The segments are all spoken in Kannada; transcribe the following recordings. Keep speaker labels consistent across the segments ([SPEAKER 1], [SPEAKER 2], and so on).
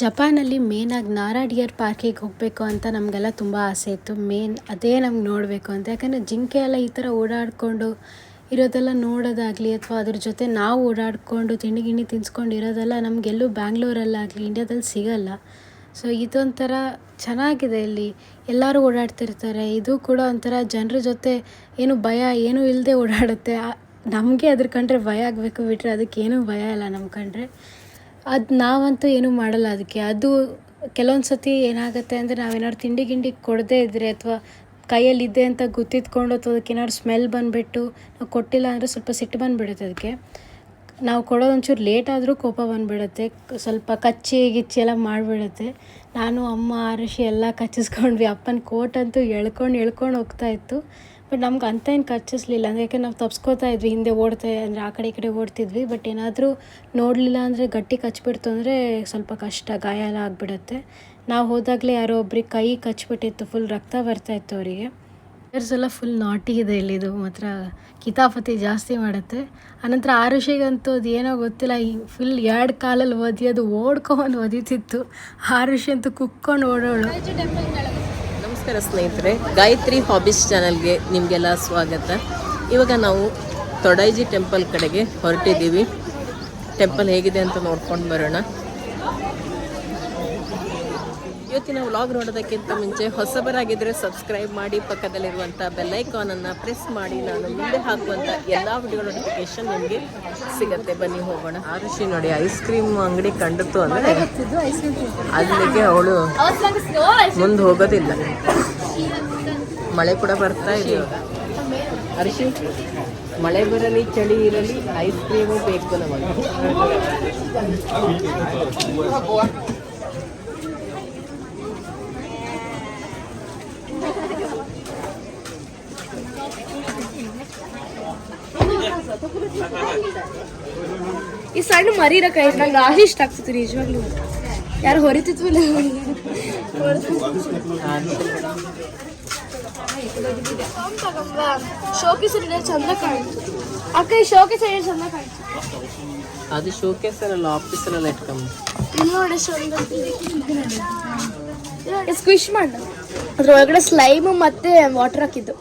[SPEAKER 1] ಜಪಾನಲ್ಲಿ ಮೇನಾಗಿ ನಾರಾ ಡಿಯರ್ ಪಾರ್ಕಿಗೆ ಹೋಗಬೇಕು ಅಂತ ನಮಗೆಲ್ಲ ತುಂಬ ಆಸೆ ಇತ್ತು. ಮೇನ್ ಅದೇ ನಮ್ಗೆ ನೋಡಬೇಕು ಅಂತ. ಯಾಕಂದರೆ ಜಿಂಕೆ ಎಲ್ಲ ಈ ಥರ ಓಡಾಡಿಕೊಂಡು ಇರೋದೆಲ್ಲ ನೋಡೋದಾಗಲಿ ಅಥವಾ ಅದ್ರ ಜೊತೆ ನಾವು ಓಡಾಡಿಕೊಂಡು ತಿಂಡಿ ಗಿಂಡಿ ತಿನ್ಸ್ಕೊಂಡು ಇರೋದೆಲ್ಲ ನಮಗೆಲ್ಲೂ ಬ್ಯಾಂಗ್ಳೂರಲ್ಲಾಗಲಿ, ಇಂಡ್ಯಾದಲ್ಲಿ ಸಿಗೋಲ್ಲ. ಸೊ ಇದೊಂಥರ ಚೆನ್ನಾಗಿದೆ ಇಲ್ಲಿ. ಎಲ್ಲರೂ ಓಡಾಡ್ತಿರ್ತಾರೆ. ಇದು ಕೂಡ ಒಂಥರ ಜನರ ಜೊತೆ ಏನು ಭಯ ಏನೂ ಇಲ್ಲದೆ ಓಡಾಡುತ್ತೆ. ನಮಗೆ ಅದ್ರ ಕಂಡ್ರೆ ಭಯ ಆಗಬೇಕು ಬಿಟ್ಟರೆ ಅದಕ್ಕೇನೂ ಭಯ ಇಲ್ಲ ನಮ್ಮ ಕಂಡ್ರೆ. ಅದು ನಾವಂತೂ ಏನೂ ಮಾಡಲ್ಲ ಅದಕ್ಕೆ. ಅದು ಕೆಲವೊಂದು ಸತಿ ಏನಾಗುತ್ತೆ ಅಂದರೆ ನಾವೇನಾದ್ರು ತಿಂಡಿ ಗಿಂಡಿ ಕೊಡದೇ ಇದ್ದರೆ ಅಥವಾ ಕೈಯಲ್ಲಿದೆ ಅಂತ ಗುತ್ತಿದ್ಕೊಂಡು ಅಥವಾ ಅದಕ್ಕೆ ಏನಾದ್ರು ಸ್ಮೆಲ್ ಬಂದುಬಿಟ್ಟು ನಾವು ಕೊಟ್ಟಿಲ್ಲ ಅಂದರೆ ಸ್ವಲ್ಪ ಸಿಟ್ಟು ಬಂದುಬಿಡುತ್ತೆ ಅದಕ್ಕೆ. ನಾವು ಕೊಡೋದು ಒಂಚೂರು ಲೇಟ್ ಆದರೂ ಕೋಪ ಬಂದುಬಿಡುತ್ತೆ. ಸ್ವಲ್ಪ ಕಚ್ಚಿ ಗಿಚ್ಚಿ ಎಲ್ಲ ಮಾಡಿಬಿಡುತ್ತೆ. ನಾನು, ಅಮ್ಮ ಆರುಷಿ ಎಲ್ಲ ಕಚ್ಚಿಸ್ಕೊಂಡ್ವಿ. ಅಪ್ಪನ ಕೋಟ್ ಅಂತೂ ಎಳ್ಕೊಂಡು ಎಳ್ಕೊಂಡು ಹೋಗ್ತಾ ಇತ್ತು. ಬಟ್ ನಮ್ಗೆ ಅಂತ ಏನು ಖರ್ಚಿಸ್ಲಿಲ್ಲ ಅಂದರೆ ಯಾಕೆ ನಾವು ತಪ್ಸ್ಕೊತಾ ಇದ್ವಿ, ಹಿಂದೆ ಓಡ್ತಾ, ಅಂದರೆ ಆ ಕಡೆ ಈ ಕಡೆ ಓಡ್ತಿದ್ವಿ. ಬಟ್ ಏನಾದರೂ ನೋಡಲಿಲ್ಲ ಅಂದರೆ ಗಟ್ಟಿ ಕಚ್ಬಿಡ್ತು ಅಂದರೆ ಸ್ವಲ್ಪ ಕಷ್ಟ, ಗಾಯ ಎಲ್ಲ ಆಗಿಬಿಡುತ್ತೆ. ನಾವು ಹೋದಾಗಲೇ ಯಾರೋ ಒಬ್ರಿಗೆ ಕೈ ಕಚ್ಚಿಬಿಟ್ಟಿತ್ತು ಫುಲ್ ರಕ್ತ ಬರ್ತಾ ಇತ್ತು ಅವರಿಗೆ. ಇಯರ್ಸ್ ಎಲ್ಲ ಫುಲ್ ನಾಟಿ ಇದೆ ಇಲ್ಲಿದು ಮಾತ್ರ ಕಿತಾಫತಿ ಜಾಸ್ತಿ ಮಾಡುತ್ತೆ. ಆನಂತರ ಆರುಷಿಗಂತೂ ಅದು ಏನೋ ಗೊತ್ತಿಲ್ಲ. ಈ ಫುಲ್ ಎರಡು ಕಾಲಲ್ಲಿ ಒದಿಯೋದು ಓಡ್ಕೊಂಡು ಒದಿತಿತ್ತು. ಆರುಷಿ ಅಂತೂ ಕುಕ್ಕೊಂಡು ಓಡೋಳು.
[SPEAKER 2] ನಮಸ್ಕಾರ ಸ್ನೇಹಿತರೆ, ಗಾಯತ್ರಿ ಹಾಬೀಸ್ ಚಾನಲ್ಗೆ ನಿಮಗೆಲ್ಲ ಸ್ವಾಗತ. ಇವಾಗ ನಾವು ತೊಡೈಜಿ ಟೆಂಪಲ್ ಕಡೆಗೆ ಹೊರಟಿದ್ದೀವಿ. ಟೆಂಪಲ್ ಹೇಗಿದೆ ಅಂತ ನೋಡ್ಕೊಂಡು ಬರೋಣ. ಇವತ್ತಿನ ವ್ಲಾಗ್ ನೋಡೋದಕ್ಕಿಂತ ಮುಂಚೆ ಹೊಸಬರಾಗಿದ್ದರೆ ಸಬ್ಸ್ಕ್ರೈಬ್ ಮಾಡಿ ಪಕ್ಕದಲ್ಲಿರುವಂಥ ಬೆಲ್ಲೈಕಾನನ್ನು ಪ್ರೆಸ್ ಮಾಡಿ. ನಾನು ಮುಂದೆ ಹಾಕುವಂಥ ಎಲ್ಲ ವಿಡಿಯೋ ನೋಟಿಫಿಕೇಶನ್ ನಿಮಗೆ ಸಿಗತ್ತೆ. ಬನ್ನಿ ಹೋಗೋಣ. ಆರುಷಿ ನೋಡಿ ಐಸ್ ಕ್ರೀಮ್ ಅಂಗಡಿ ಕಂಡಿತು ಅಂದರೆ ಅಲ್ಲಿಗೆ ಅವಳು ಮುಂದೆ ಹೋಗೋದಿಲ್ಲ. ಮಳೆ ಕೂಡ ಬರ್ತಾ ಇದೆ ಅರಿಶಿ ಮಳೆ ಬರಲಿ ಚಳಿ ಇರಲಿ ಐಸ್ ಕ್ರೀಮು ಬೇಕು ನಮಗೆ.
[SPEAKER 3] ಈ ಸಣ್ಣ ಮರಿ ಕೈ ನಂಗೆ ರಾಶಿ ಇಷ್ಟ ಆಗ್ತಿತ್ತು ನಿಜವಾಗ್ಲೂ. ಯಾರು ಹೊರಿತಿತ್ತು ಶೋಕೇಸ್ ಚಂದ ಕಾಣ್ತು? ಅಕ್ಕ ಈ ಶೋಕೇಸ್ ಚಂದ
[SPEAKER 2] ಅದು ಇಟ್ಕೊಂಬ
[SPEAKER 3] ಇಲ್ಲಿ ನೋಡಿ ಸ್ಕ್ವಿಶ್ ಮಾಡ. ಅದ್ರ ಒಳಗಡೆ ಸ್ಲೈಮ್ ಮತ್ತೆ ವಾಟರ್ ಹಾಕಿದ್ದು.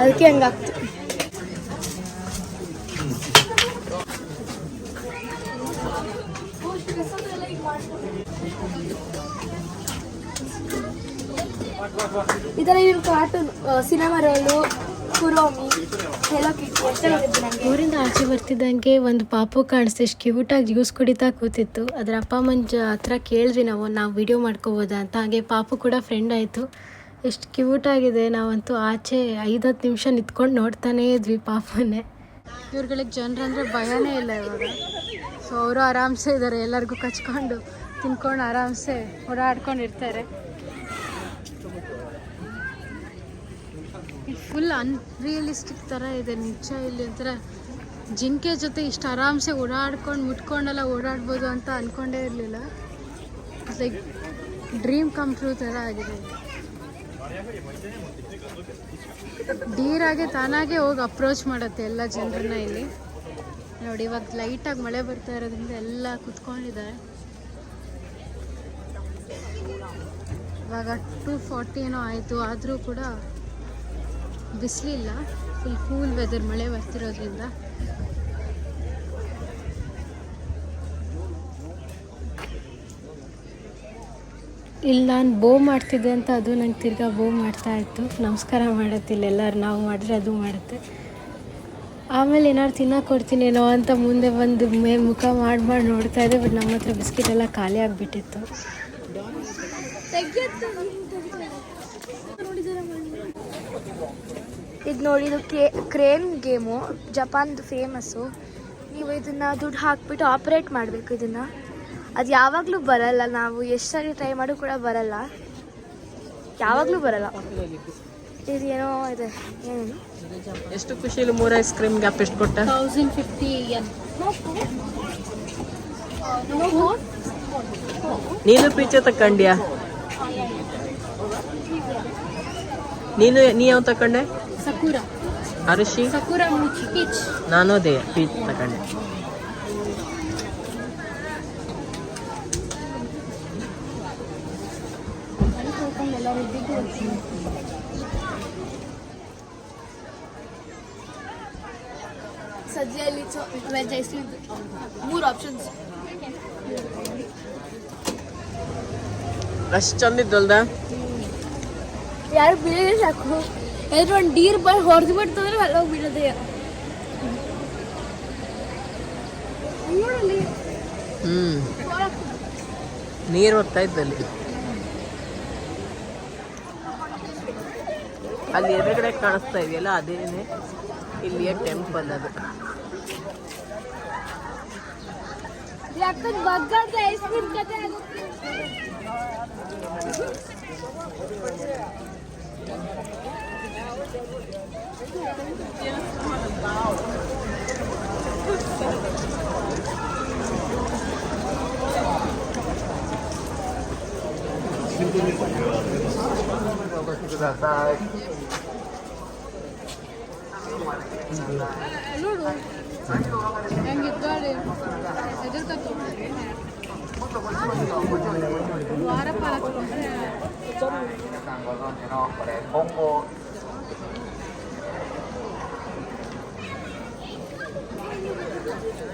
[SPEAKER 3] ಅದಕ್ಕೆ ಹಂಗಾಗ್ತು. ಥರ ಇವ್ರ ಕಾರ್ಟೂನ್ ಸಿನಿಮಾ ರೋಲು ಕುರೋಮಿ
[SPEAKER 1] ಊರಿಂದ ಆಚೆ ಬರ್ತಿದ್ದಂಗೆ ಒಂದು ಪಾಪು ಕಾಣಿಸ್ತು ಎಷ್ಟು ಕ್ಯೂಟಾಗಿ ಜ್ಯೂಸ್ ಕುಡಿತಾ ಕೂತಿತ್ತು. ಅದ್ರ ಅಪ್ಪ ಅಮ್ಮನ ಹತ್ರ ಕೇಳಿದ್ವಿ ನಾವು ನಾವು ವಿಡಿಯೋ ಮಾಡ್ಕೋಬೋದಾ ಅಂತ. ಹಾಗೆ ಪಾಪು ಕೂಡ ಫ್ರೆಂಡ್ ಆಯಿತು. ಎಷ್ಟು ಕ್ಯೂಟಾಗಿದೆ ನಾವಂತೂ ಆಚೆ ಐದು ಹತ್ತು ನಿಮಿಷ ನಿಂತ್ಕೊಂಡು ನೋಡ್ತಾನೇ ಇದ್ವಿ ಪಾಪನೇ. ಇವ್ರುಗಳಿಗೆ ಜನರಂದರೆ ಭಯನೇ ಇಲ್ಲ ಇವಾಗ. ಸೊ ಅವರು ಆರಾಮ್ಸೆ ಇದ್ದಾರೆ ಎಲ್ಲರಿಗೂ ಕಚ್ಕೊಂಡು ತಿನ್ಕೊಂಡು ಆರಾಮ್ಸೆ ಓಡಾಡ್ಕೊಂಡು ಫುಲ್ ಅನ್ರಿಯಲಿಸ್ಟಿಕ್ ಥರ ಇದೆ, ನಿಜ ಇಲ್ಲಿ ಒಂಥರ ಜಿಂಕೆ ಜೊತೆ ಇಷ್ಟು ಆರಾಮ್ಸೆ ಓಡಾಡ್ಕೊಂಡು ಮುಟ್ಕೊಂಡೆಲ್ಲ ಓಡಾಡ್ಬೋದು ಅಂತ ಅಂದ್ಕೊಂಡೇ ಇರಲಿಲ್ಲ. ಲೈಕ್ ಡ್ರೀಮ್ ಕಮ್ ಟ್ರೂ ಥರ ಆಗಿದೆ. ಡೀರಾಗೆ ತಾನಾಗೆ ಹೋಗಿ ಅಪ್ರೋಚ್ ಮಾಡುತ್ತೆ ಎಲ್ಲ ಜನರನ್ನ ಇಲ್ಲಿ. ನೋಡಿ ಇವಾಗ ಲೈಟಾಗಿ ಮಳೆ ಬರ್ತಾ ಇರೋದ್ರಿಂದ ಎಲ್ಲ ಕುತ್ಕೊಂಡಿದ್ದಾರೆ. ಇವಾಗ ಟು ಫಾರ್ಟಿ ಏನೋ ಆಯಿತು, ಆದರೂ ಕೂಡ ಬಿಸಿಲಿಲ್ಲ. ಫುಲ್ ಕೂಲ್ ವೆದರ್ ಮಳೆ ಬರ್ತಿರೋದ್ರಿಂದ. ಇಲ್ಲಿ ನಾನು ಬೋ ಮಾಡ್ತಿದ್ದೆ ಅಂತ ಅದು ನಂಗೆ ತಿರ್ಗಾ ಬೋ ಮಾಡ್ತಾ ಇತ್ತು. ನಮಸ್ಕಾರ ಮಾಡುತ್ತೆ ಎಲ್ಲರೂ ನಾವು ಮಾಡಿದ್ರೆ ಅದು ಮಾಡುತ್ತೆ. ಆಮೇಲೆ ಏನಾದ್ರು ತಿನ್ನೋಕೆ ಕೊಡ್ತೀನೇನೋ ಅಂತ ಮುಂದೆ ಬಂದು ಮೇ ಮುಖ ಮಾಡಿ ಮಾಡಿ ನೋಡ್ತಾ ಇದ್ದೆ ಬಟ್ ನಮ್ಮ ಹತ್ರ ಬಿಸ್ಕಿಟ್ ಎಲ್ಲ ಖಾಲಿ ಆಗಿಬಿಟ್ಟಿತ್ತು.
[SPEAKER 3] ಇದು ನೋಡಿ ಇದು ಕ್ರೇನ್ ಗೇಮು ಜಪಾನ್ದು ಫೇಮಸ್ಸು ನೀವು ಇದನ್ನ ದುಡ್ಡು ಹಾಕ್ಬಿಟ್ಟು ಆಪ್ರೇಟ್ ಮಾಡಬೇಕು ಇದನ್ನ. ಅದು ಯಾವಾಗಲೂ ಬರಲ್ಲ ನಾವು ಎಷ್ಟು ಸಾರಿ ಟ್ರೈ ಮಾಡು ಕೂಡ ಬರಲ್ಲ. ಯಾವಾಗಲೂ ಬರಲ್ಲ. ಇದು ಏನೋ? ಇದೆ ಏನೇನು
[SPEAKER 2] ಎಷ್ಟು ಖುಷಿಲಿ ಮೂರು ಐಸ್ ಕ್ರೀಮ್ ಗ್ಯಾಪ್ ಎಷ್ಟು ಕೊಟ್ಟ?
[SPEAKER 1] ತೌಸಂಡ್ ಫಿಫ್ಟಿ
[SPEAKER 2] ನೀನು ಪೀಚೆ ತಕೊಂಡ್ಯಾ ನೀನು ನೀ ಯಾವ ತಕೊಂಡೆ
[SPEAKER 1] ಸಕುರಾ
[SPEAKER 2] ಅರುಷಿ
[SPEAKER 1] ಸಕುರಾ ಮುಚಿ ಪೀಚ್
[SPEAKER 2] ನಾನೋದೇ ಪೀಚ್
[SPEAKER 3] ತಗೊಂಡೆ ಸಜ್ಜೆಯಲ್ಲಿ ವೆಜ್ ಐಸ್ಲಿ ಮೂರು ಆಪ್ಷನ್ಸ್
[SPEAKER 2] ಅಷ್ಟು ಚಂದಿದ್ದಲ್ದ
[SPEAKER 3] ಯಾರು ಬೀಳಿ ಸಾಕು ಏನಾದ್ರು ಒಂದು ಡೀರ್ ಬಂದು ಹೊಡೆದು ಬಿಡ್ತಂದ್ರೆ ಅಲ್ಲೋಗಿ ಬೀಳೋದೇ ನೋಡಲ್ಲಿ.
[SPEAKER 2] ಹ್ಮ್. ನೀರು ಹೋಗ್ತಾ ಇದ್ದಲ್ಲಿ. ಅಲ್ಲಿ ಎದುರುಗಡೆ ಕಾಣಿಸ್ತಾ ಇದೆಯಲ್ಲ ಅದೇನೆ ಇಲ್ಲಿಯ ಟೆಂಪಲ್ ಅದು.
[SPEAKER 3] ಯಾಕಂದ್ರೆ ಬಗ್ಗಾದ್ರೆ ಐಸ್ ಕ್ರೀಮ್ ಕತೆ ಆಗುತ್ತೆ ನೋಡು ಹೆಂಗಿದ್ದಾರೆ ಎದುರ್ಕತ್ತು ವಾರ ಪಾಲ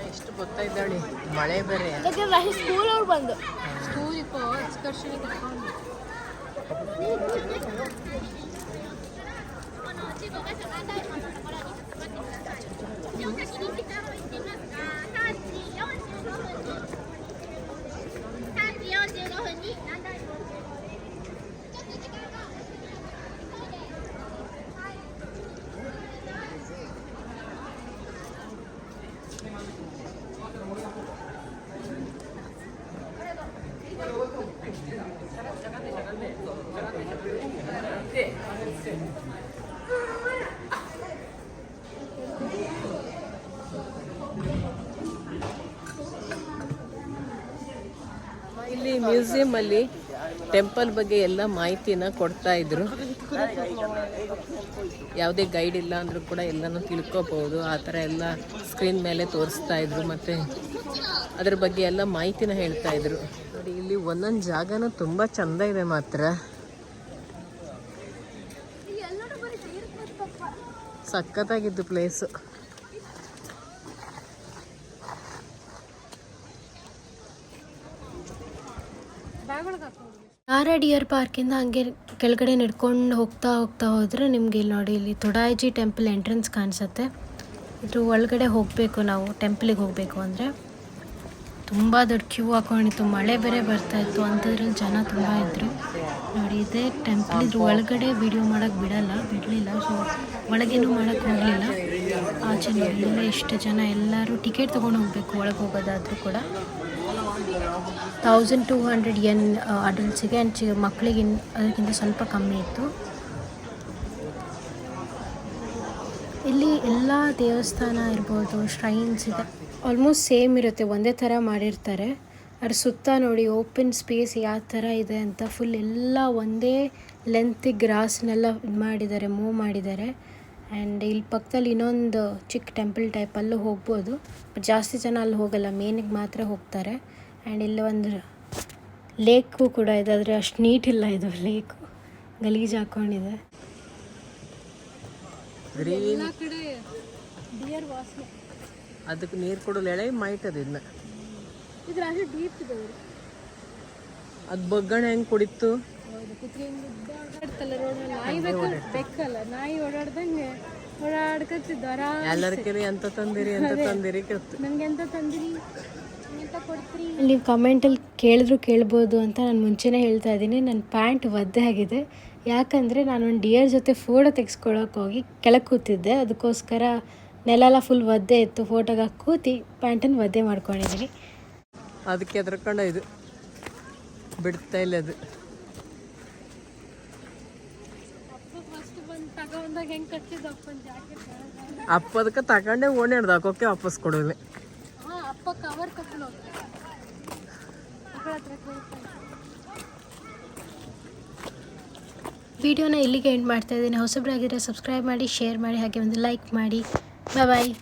[SPEAKER 2] ಎಷ್ಟು ಗೊತ್ತಾ ಇದ್ದಾಳೆ ಮಳೆ ಬೇರೆ.
[SPEAKER 3] ಸ್ಕೂಲ್ ಅವ್ರು ಬಂದು.
[SPEAKER 1] ಸ್ಕೂಲ್ ಎಕ್ಸ್ಕರ್ಷನ್
[SPEAKER 2] ಇಲ್ಲಿ ಮ್ಯೂಸಿಯಂ ಅಲ್ಲಿ ಟೆಂಪಲ್ ಬಗ್ಗೆ ಎಲ್ಲ ಮಾಹಿತಿನ ಕೊಡ್ತಾ ಇದ್ರು. ಯಾವುದೇ ಗೈಡ್ ಇಲ್ಲ ಅಂದ್ರೂ ಕೂಡ ಎಲ್ಲನೂ ತಿಳ್ಕೊಬಹುದು. ಆ ಥರ ಎಲ್ಲ ಸ್ಕ್ರೀನ್ ಮೇಲೆ ತೋರಿಸ್ತಾ ಇದ್ರು ಮತ್ತೆ ಅದ್ರ ಬಗ್ಗೆ ಎಲ್ಲ ಮಾಹಿತಿನ ಹೇಳ್ತಾ ಇದ್ರು. ನೋಡಿ, ಇಲ್ಲಿ ಒಂದೊಂದು ಜಾಗನೂ ತುಂಬ ಚಂದ ಇದೆ ಮಾತ್ರ. ಸಖತ್ತಾಗಿದ್ದು ಪ್ಲೇಸು
[SPEAKER 1] ನಾರಾ ಡಿಯರ್ ಪಾರ್ಕಿಂದ ಹಂಗೆ ಕೆಳಗಡೆ ನಡ್ಕೊಂಡು ಹೋಗ್ತಾ ಹೋಗ್ತಾ ಹೋದರೆ ನಿಮಗೆ ಇಲ್ಲಿ ನೋಡಿ, ಇಲ್ಲಿ ತೊಡಾಯಿಜಿ ಟೆಂಪಲ್ ಎಂಟ್ರೆನ್ಸ್ ಕಾಣಿಸುತ್ತೆ. ಇದ್ರ ಒಳಗಡೆ ಹೋಗಬೇಕು ನಾವು, ಟೆಂಪಲಿಗೆ ಹೋಗಬೇಕು ಅಂದರೆ. ತುಂಬ ದೊಡ್ಡ ಕ್ಯೂ ಹಾಕೊಂಡಿತ್ತು ಮಳೆ ಬೇರೆ ಬರ್ತಾ ಇತ್ತು, ಅಂಥದ್ರಲ್ಲಿ ಜನ ತುಂಬ ಇದ್ದರು ನೋಡಿ, ಇದೇ ಟೆಂಪಲ್ ಇದ್ರ ಒಳಗಡೆ ವಿಡಿಯೋ ಮಾಡೋಕ್ಕೆ ಬಿಡಲ್ಲ, ಬಿಡಲಿಲ್ಲ. ಸೊ ಒಳಗೇನು ಮಾಡೋಕ್ಕೆ ಹೋಗಲಿಲ್ಲ. ಆಚೆ ನೋಡಿ ಎಲ್ಲ ಎಷ್ಟು ಜನ ಎಲ್ಲರೂ ಟಿಕೆಟ್ ತೊಗೊಂಡು ಹೋಗಬೇಕು, ಒಳಗೆ ಹೋಗೋದಾದರೂ ಕೂಡ. ತೌಸಂಡ್ ಟೂ ಹಂಡ್ರೆಡ್ ಎನ್ ಅಡಲ್ಟ್ಸಿಗೆ ಆ್ಯಂಡ್ ಚಿ ಮಕ್ಕಳಿಗೆ ಅದಕ್ಕಿಂತ ಸ್ವಲ್ಪ ಕಮ್ಮಿ ಇತ್ತು. ಇಲ್ಲಿ ಎಲ್ಲ ದೇವಸ್ಥಾನ ಇರ್ಬೋದು ಶ್ರೈನ್ಸ್ ಇದೆ. ಆಲ್ಮೋಸ್ಟ್ ಸೇಮ್ ಇರುತ್ತೆ, ಒಂದೇ ಥರ ಮಾಡಿರ್ತಾರೆ. ಅದ್ರ ಸುತ್ತ ನೋಡಿ ಓಪನ್ ಸ್ಪೇಸ್ ಯಾವ ಥರ ಇದೆ ಅಂತ ಫುಲ್ ಎಲ್ಲ ಒಂದೇ ಲೆಂತಿಗೆ ಗ್ರಾಸ್ನೆಲ್ಲ ಇದು ಮಾಡಿದ್ದಾರೆ ಮೂವ್ ಮಾಡಿದ್ದಾರೆ. ಆ್ಯಂಡ್ ಇಲ್ಲಿ ಪಕ್ಕದಲ್ಲಿ ಇನ್ನೊಂದು ಚಿಕ್ಕ ಟೆಂಪಲ್ ಟೈಪಲ್ಲೂ ಹೋಗ್ಬೋದು. ಬಟ್ ಜಾಸ್ತಿ ಜನ ಅಲ್ಲಿ ಹೋಗಲ್ಲ ಮೇನಿಗೆ ಮಾತ್ರ ಹೋಗ್ತಾರೆ. ಆ್ಯಂಡ್ ಇಲ್ಲಿ ಒಂದು ಲೇಕು ಕೂಡ ಇದೆ. ಆದರೆ ಅಷ್ಟು ನೀಟ್ ಇಲ್ಲ ಇದು ಲೇಕು. ಗಲೀಜು
[SPEAKER 2] ಹಾಕೊಂಡಿದೆ.
[SPEAKER 3] ಕಡೆ ಡಿಯರ್ ವಾಸನೆ.
[SPEAKER 2] ಅದಕ್ಕೆ ನೀರು ಕೊಡಲು ಎಳೆ ಮೈಟ್ ಅದು
[SPEAKER 3] ಇದ್ರ ಅಷ್ಟು ಡೀಪ್ ಇದೆ
[SPEAKER 2] ಅದು ಬಗ್ಗಣೆ ಹೆಂಗೆ ಕುಡಿತು
[SPEAKER 3] ಹೌದು ಕುತ್ರಿ ಓಡಾಡ್ತಲ್ಲ ರೋಡ್ ನಾಯಿ ಓಡಾಡ್ದಂಗೆ
[SPEAKER 2] ಎಲ್ಲರ ಕೆರೆ ಎಂತ ತಂದಿರಿ ಎಂತ ತಂದಿರಿ ಕತ್ತು
[SPEAKER 3] ನಂಗೆ ಎಂತ ತಂದಿರಿ?
[SPEAKER 1] ನೀವು ಕಮೆಂಟಲ್ಲಿ ಕೇಳಿದ್ರು ಕೇಳ್ಬೋದು ಅಂತ ನಾನು ಮುಂಚೆನೇ ಹೇಳ್ತಾ ಇದ್ದೀನಿ. ನನ್ನ ಪ್ಯಾಂಟ್ ಒದ್ದೆ ಆಗಿದೆ. ಯಾಕಂದರೆ ನಾನು ಒಂದು ಡಿಯರ್ ಜೊತೆ ಫೋಟೋ ತೆಗೆಸ್ಕೊಳ್ಳೋಕೆ ಹೋಗಿ ಕೆಳಗೆ ಕೂತಿದ್ದೆ. ಅದಕ್ಕೋಸ್ಕರ ನೆಲೆಲ್ಲ ಫುಲ್ ಒದ್ದೆ ಇತ್ತು. ಫೋಟೋಗೆ ಕೂತಿ ಪ್ಯಾಂಟನ್ನು ಒದ್ದೆ ಮಾಡ್ಕೊಂಡಿದ್ದೀನಿ.
[SPEAKER 2] ಅದಕ್ಕೆ ಎದ್ರಕೊಂಡ ಇದು. ಬಿಡ್ತಾ ಇಲ್ಲ ಅದು. ಅಪ್ಪ ಅದಕ್ಕೆ ತಗೊಂಡೆ ಓಣಿ ಹಾಕೋಕೆ ವಾಪಸ್ ಕೊಡೋಲೆ.
[SPEAKER 3] ಹಾಂ ಅಪ್ಪ ಕವರ್
[SPEAKER 1] ವಿಡಿಯೋನ ಇಲ್ಲಿಗೆ ಎಂಡ್ ಮಾಡ್ತಾ ಇದ್ದೀನಿ. ಹೊಸಬ್ರಾಗಿರೋ ಸಬ್ಸ್ಕ್ರೈಬ್ ಮಾಡಿ ಶೇರ್ ಮಾಡಿ, ಹಾಗೆ ಒಂದು ಲೈಕ್ ಮಾಡಿ. ಬಾಯ್